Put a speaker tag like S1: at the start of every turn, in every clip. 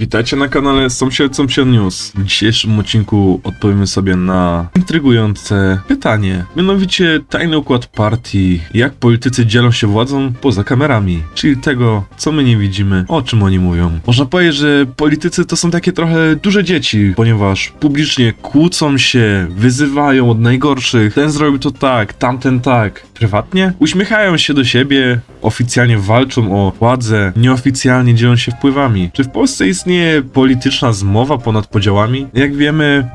S1: Witajcie na kanale Sąsiad News. W dzisiejszym odcinku odpowiemy sobie na intrygujące pytanie. Mianowicie tajny układ partii. Jak politycy dzielą się władzą poza kamerami. Czyli tego, co my nie widzimy, o czym oni mówią. Można powiedzieć, że politycy to są takie trochę duże dzieci, ponieważ publicznie kłócą się, wyzywają od najgorszych. Ten zrobił to tak, tamten tak. Prywatnie uśmiechają się do siebie, oficjalnie walczą o władzę, nieoficjalnie dzielą się wpływami. Czy w Polsce istnieje polityczna zmowa ponad podziałami? Jak wiemy,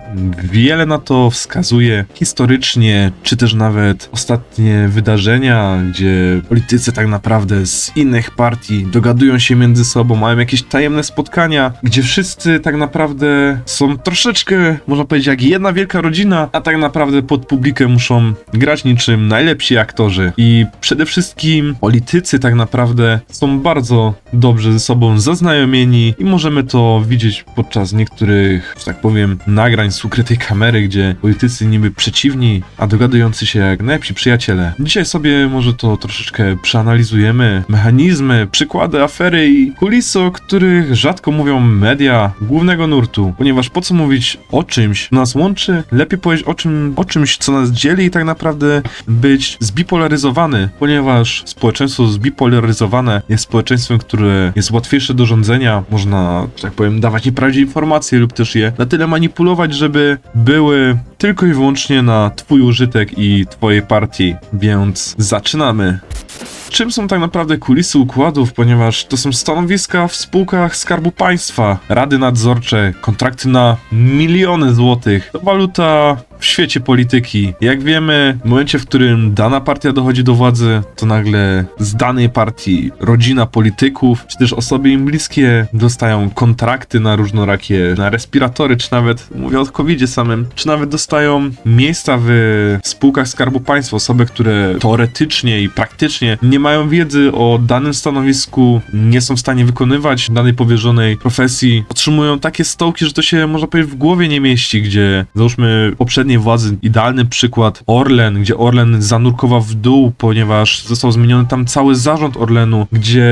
S1: wiele na to wskazuje historycznie, czy też nawet ostatnie wydarzenia, gdzie politycy tak naprawdę z innych partii dogadują się między sobą, mają jakieś tajemne spotkania, gdzie wszyscy tak naprawdę są troszeczkę, można powiedzieć, jak jedna wielka rodzina, a tak naprawdę pod publikę muszą grać niczym najlepsi aktorzy. I przede wszystkim politycy tak naprawdę są bardzo dobrze ze sobą zaznajomieni i możemy to widzieć podczas niektórych, że tak powiem, nagrań z ukrytej kamery, gdzie politycy niby przeciwni, a dogadujący się jak najlepsi przyjaciele. Dzisiaj sobie może to troszeczkę przeanalizujemy, mechanizmy, przykłady afery i kulisy, o których rzadko mówią media głównego nurtu, ponieważ po co mówić o czymś, co nas łączy, lepiej powiedzieć o, czym, o czymś, co nas dzieli i tak naprawdę być zbipolaryzowany, ponieważ społeczeństwo zbipolaryzowane jest społeczeństwem, które jest łatwiejsze do rządzenia, można, że tak powiem, dawać nieprawdziwe informacje lub też je na tyle manipulować, żeby były tylko i wyłącznie na twój użytek i twojej partii, więc zaczynamy. Czym są tak naprawdę kulisy układów, ponieważ to są stanowiska w spółkach Skarbu Państwa, rady nadzorcze, kontrakty na miliony złotych. To waluta w świecie polityki. Jak wiemy, w momencie, w którym dana partia dochodzi do władzy, to nagle z danej partii rodzina polityków, czy też osoby im bliskie dostają kontrakty na różnorakie, na respiratory, czy nawet, mówię o covid samym, czy nawet dostają miejsca w spółkach Skarbu Państwa. Osoby, które teoretycznie i praktycznie nie mają wiedzy o danym stanowisku, nie są w stanie wykonywać danej powierzonej profesji, otrzymują takie stołki, że to się, można powiedzieć, w głowie nie mieści, gdzie, załóżmy, poprzedniej władzy, idealny przykład Orlen, gdzie Orlen zanurkował w dół, ponieważ został zmieniony tam cały zarząd Orlenu, gdzie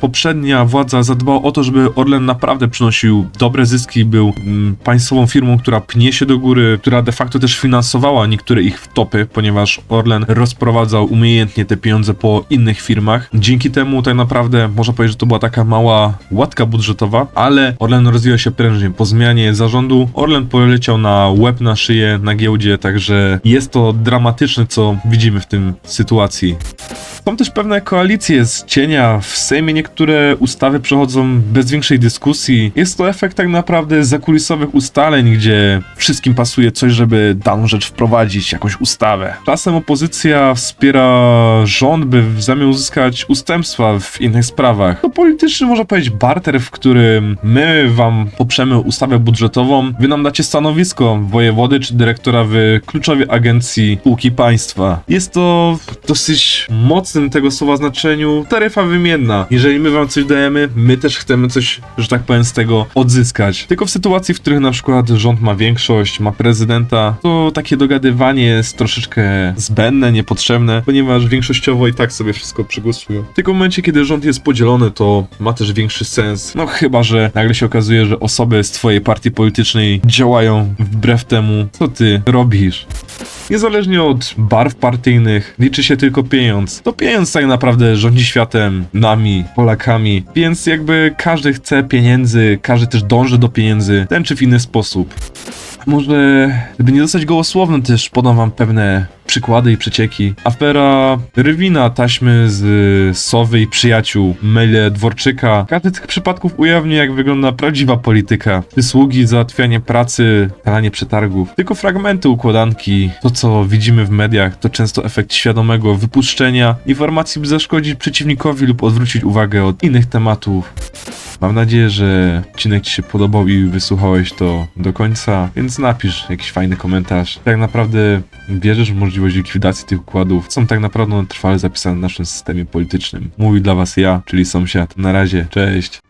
S1: poprzednia władza zadbała o to, żeby Orlen naprawdę przynosił dobre zyski, był mm, państwową firmą, która pnie się do góry, która de facto też finansowała niektóre ich wtopy, ponieważ Orlen rozprowadzał umiejętnie te pieniądze po innych firmach. Dzięki temu tak naprawdę można powiedzieć, że to była taka mała łatka budżetowa, ale Orlen rozwijał się prężnie. Po zmianie zarządu Orlen poleciał na łeb na szyję na giełdzie, także jest to dramatyczne, co widzimy w tym sytuacji. Są też pewne koalicje z cienia. W Sejmie niektóre ustawy przechodzą bez większej dyskusji. Jest to efekt tak naprawdę zakulisowych ustaleń, gdzie wszystkim pasuje coś, żeby daną rzecz wprowadzić, jakąś ustawę. Czasem opozycja wspiera rząd, by w zamian uzyskać ustępstwa w innych sprawach. To polityczny, można powiedzieć, barter, w którym my wam poprzemy ustawę budżetową, wy nam dacie stanowisko wojewody czy dyrektora w kluczowej agencji spółki państwa. Jest to dosyć mocnym tego słowa znaczeniu taryfa wymienna. Jeżeli my wam coś dajemy, my też chcemy coś, że tak powiem, z tego odzyskać. Tylko w sytuacji, w których na przykład rząd ma większość, ma prezydenta, to takie dogadywanie jest troszeczkę zbędne, niepotrzebne, ponieważ większościowo i tak sobie wszystko przegłosują. Tylko w momencie, kiedy rząd jest podzielony, to ma też większy sens. No chyba, że nagle się okazuje, że osoby z twojej partii politycznej działają wbrew temu, co ty robisz. Niezależnie od barw partyjnych, liczy się tylko pieniądz. To pieniądz tak naprawdę rządzi światem, nami, Polakami, więc jakby każdy chce pieniędzy, każdy też dąży do pieniędzy, w ten czy w inny sposób. Może, żeby nie zostać gołosłownym, też podam wam pewne przykłady i przecieki. Afera Rywina, taśmy z Sowy i przyjaciół, maile Dworczyka. Każdy z tych przypadków ujawni, jak wygląda prawdziwa polityka. Wysługi, załatwianie pracy, talanie przetargów. Tylko fragmenty układanki. To, co widzimy w mediach, to często efekt świadomego wypuszczenia informacji, by zaszkodzić przeciwnikowi lub odwrócić uwagę od innych tematów. Mam nadzieję, że odcinek Ci się podobał i wysłuchałeś to do końca, więc napisz jakiś fajny komentarz. Tak naprawdę wierzysz w możliwość likwidacji tych układów, są tak naprawdę trwale zapisane w naszym systemie politycznym. Mówi dla Was ja, czyli sąsiad. Na razie, cześć.